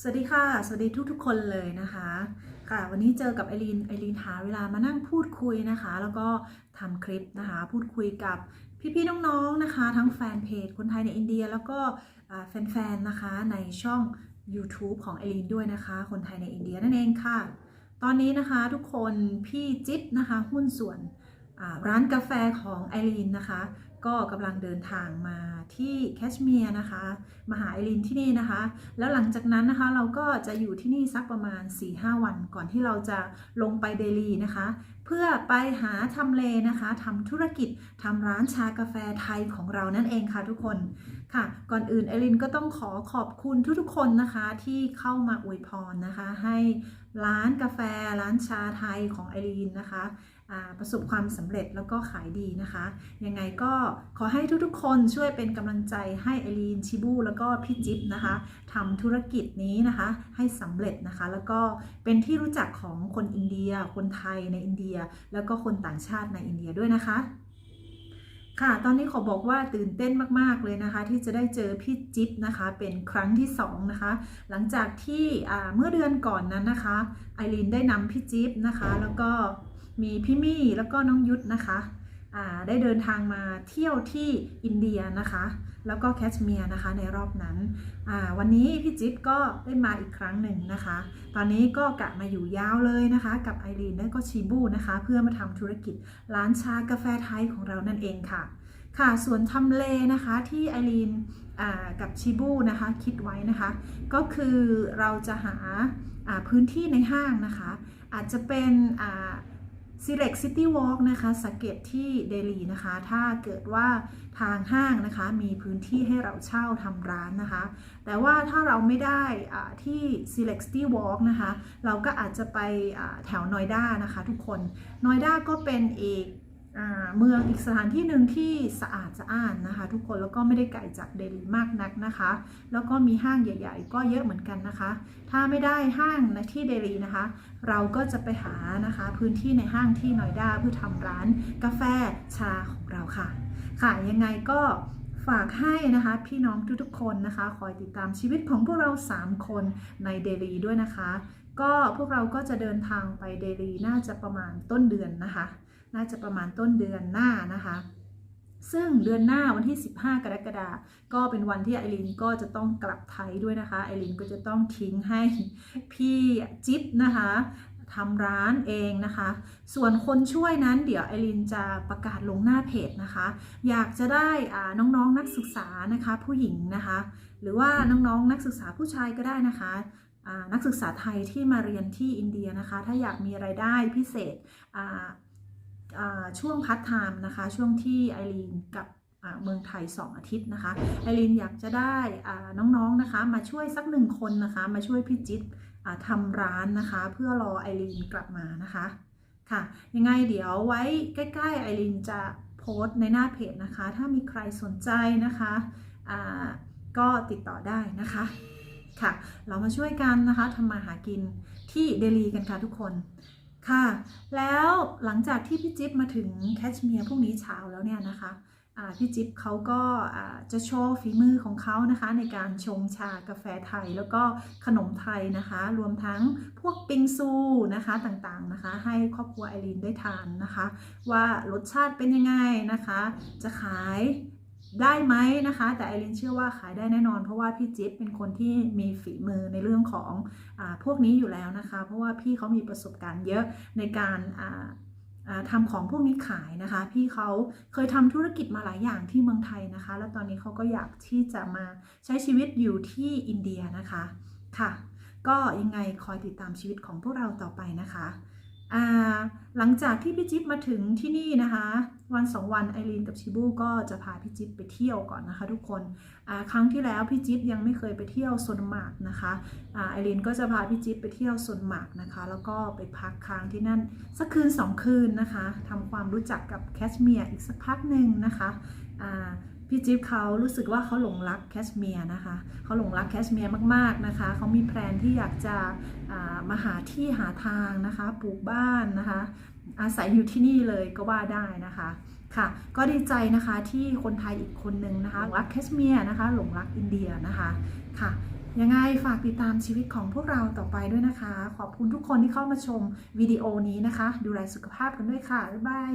สวัสดีค่ะ สวัสดีทุกๆ คนเลยนะคะค่ะวันนี้เจอกับไอรีนไอรีนหาเวลามานั่งพูดคุยนะคะ แล้วก็ทำคลิปนะคะ พูดคุยกับพี่ๆน้องๆนะคะ ทั้งแฟนเพจคนไทยในอินเดีย แล้วก็แฟนๆนะคะในช่อง YouTube ของไอรีนด้วยนะคะ คนไทยในอินเดียนั่นเองค่ะ ตอนนี้นะคะทุกคนพี่จิ๊บนะคะ หุ้นส่วนร้านกาแฟของไอรีนนะคะ ก็กำลังเดินทางมาที่แคชเมียร์นะคะมาหาไอรินที่นี่นะคะ แล้วหลังจากนั้นนะคะเราก็จะอยู่ที่นี่สักประมาณ 4-5 วันก่อนที่เราจะลงไปเดลีนะคะ เพื่อไปหาทำเลนะคะทำธุรกิจทำร้านชากาแฟไทยของเรานั่นเองค่ะทุกคนค่ะ ก่อนอื่นเอลินก็ต้องขอขอบคุณทุกๆคนนะคะ ที่เข้ามาอวยพรนะคะ ให้ร้านกาแฟร้านชาไทยของไอรีนนะคะประสบความสำเร็จแล้วก็ขายดีนะคะ ยังไงก็ขอให้ทุกๆ คนช่วยเป็นกำลังใจให้ไอรีนชิบูแล้วก็พี่จิ๊บนะคะทำธุรกิจนี้นะคะให้สำเร็จนะคะ แล้วก็เป็นที่รู้จักของคนอินเดีย คนไทยในอินเดียแล้วก็คนต่างชาติในอินเดียด้วยนะคะ ค่ะ ตอนนี้ขอบอกว่าตื่นเต้นมากๆเลยนะคะ ที่จะได้เจอพี่จิ๊บนะคะ เป็นครั้งที่2นะคะ หลังจากที่เมื่อเดือนก่อนนั้นนะคะไอรีนได้นำพี่จิ๊บนะคะ แล้วก็มีพี่มี่แล้วก็น้องยุทธนะคะ ได้เดินทางมาเที่ยวที่อินเดียนะคะ แล้วก็แคชเมียร์นะคะในรอบนั้น วันนี้พี่จิ๊บก็ได้มาอีกครั้งหนึ่งนะคะ ตอนนี้ก็กะมาอยู่ยาวเลยนะคะ กับไอรีนและก็ชีบูนะคะ เพื่อมาทำธุรกิจร้านชากาแฟไทยของเรานั่นเองค่ะ ค่ะส่วนทำเลนะคะที่ไอรีนกับชิบูนะคะคิดไว้นะคะ ก็คือเราจะหาพื้นที่ในห้างนะคะ อาจจะเป็น Select City Walk นะคะสังเกตที่เดลีนะคะ ถ้าเกิดว่าทางห้างนะคะมีพื้นที่ให้เราเช่าทำร้านนะคะ แต่ว่าถ้าเราไม่ได้อ่าที่ Select City Walk นะคะ เราก็อาจจะไปแถวนอยด้านะคะทุกคนนอยด้าก็เป็นอีก เมืองอีกสถานที่หนึ่งที่สะอาดสะอ้านนะคะ ทุกคนแล้วก็ไม่ได้ไกลจากเดลีมากนักนะคะ แล้วก็มีห้างใหญ่ ๆ ก็เยอะเหมือนกันนะคะ ถ้าไม่ได้ห้างในที่เดลีนะคะ เราก็จะไปหานะคะ พื้นที่ในห้างที่นอยด้าเพื่อทำร้านกาแฟชาของเราค่ะ ค่ะยังไงก็ฝากให้นะคะพี่น้องทุกๆคนนะคะ คอยติดตามชีวิตของพวกเรา 3 คนในเดลีด้วยนะคะ ก็พวกเราก็จะเดินทางไปเดลีน่าจะประมาณต้นเดือนนะคะ น่าจะประมาณต้นเดือนหน้านะคะ ซึ่งเดือนหน้าวันที่ 15 กรกฎาคมก็เป็นวันที่ไอรินก็จะต้องกลับไทยด้วยนะคะไอรินก็จะต้องทิ้งให้พี่จิ๊บนะคะทำร้านเองนะคะ ส่วนคนช่วยนั้นเดี๋ยวไอรินจะประกาศลงหน้าเพจนะคะ อยากจะได้อ่าน้องๆนนักศึกษานะคะ ผู้หญิงนะคะ หรือว่าน้องๆนักศึกษาผู้ชายก็ได้นะคะนักศึกษาไทยที่มาเรียนที่อินเดียนะคะ ถ้าอยากมีไรายได้พิเศษ ช่วงพัฒไทม์นะคะ ช่วงที่ไอรีนกับเมืองไทย 2 อาทิตย์นะคะไอรีนอยากจะได้น้องๆนะคะ มาช่วยสักหนึ่งคนนะคะ มาช่วยพี่จิ๊บทำร้านนะคะ เพื่อรอไอรีนกลับมานะคะค่ะ ยังไงเดี๋ยวไว้ใกล้ๆไอรีนจะโพสต์ในหน้าเพจนะคะ ถ้ามีใครสนใจนะคะก็ติดต่อได้นะคะค่ะ เรามาช่วยกันนะคะทำมาหากินที่เดลีกันค่ะทุกคน ค่ะ แล้วหลังจากที่พี่จิ๊บมาถึงแคชเมียร์พรุ่งนี้เช้าแล้วเนี่ยนะคะพี่จิ๊บเขาก็จะโชว์ฝีมือของเขานะคะ ในการชงชากาแฟไทยแล้วก็ขนมไทยนะคะ รวมทั้งพวกปิงซูนะคะต่างๆนะคะ ให้ครอบครัวไอรีนได้ทานนะคะ ว่ารสชาติเป็นยังไงนะคะ จะขาย ได้ไหมนะคะ แต่ไอรินเชื่อว่าขายได้แน่นอน เพราะว่าพี่จิ๊บเป็นคนที่มีฝีมือในเรื่องของอพวกนี้อยู่แล้วนะคะ เพราะว่าพี่เขามีประสบการณ์เยอะในการอ่าอ่าทำของพวกนี้ขายนะคะ พี่เขาเคยทำธุรกิจมาหลายอย่างที่เมืองไทยนะคะ แล้วตอนนี้เขาก็อยากที่จะมาใช้ชีวิตอยู่ที่อินเดียนะคะค่ะ ก็ยังไงคอยติดตามชีวิตของพวกเราต่อไปนะคะ หลังจากที่พี่จิ๊บมาถึงที่นี่นะคะ วันสองวันไอรีนกับชิบูก็จะพาพี่จิ๊บไปเที่ยวก่อนนะคะ ทุกคนครั้งที่แล้วพี่จิ๊บยังไม่เคยไปเที่ยวโซนหมากนะคะไอรีนก็จะพาพี่จิ๊บไปเที่ยวโซนหมากนะคะ แล้วก็ไปพักค้างที่นั่นสักคืนสองคืนนะคะทำความรู้จักกับแคชเมียร์อีกสักพักหนึ่งนะคะ พี่จิ๊บเขารู้สึกว่าเขาหลงรักแคชเมียร์นะคะเขาหลงรักแคชเมียร์มากๆนะคะเขามีแพลนที่อยากจะามาหาที่หาทางนะคะปลูกบ้านนะคะอาศัยอยู่ที่นี่เลยก็ว่าได้นะคะค่ะก็ดีใจนะคะที่คนไทยอีกคนนึงนะคะหลงรักแคชเมียร์นะคะหลงรักอินเดียนะคะค่ะยังไงฝากติดตามชีวิตของพวกเราต่อไปด้วยนะคะ ขอบคุณทุกคนที่เข้ามาชมวิดีโอนี้นะคะ ดูแลสุขภาพกันด้วยค่ะ บ๊ายบาย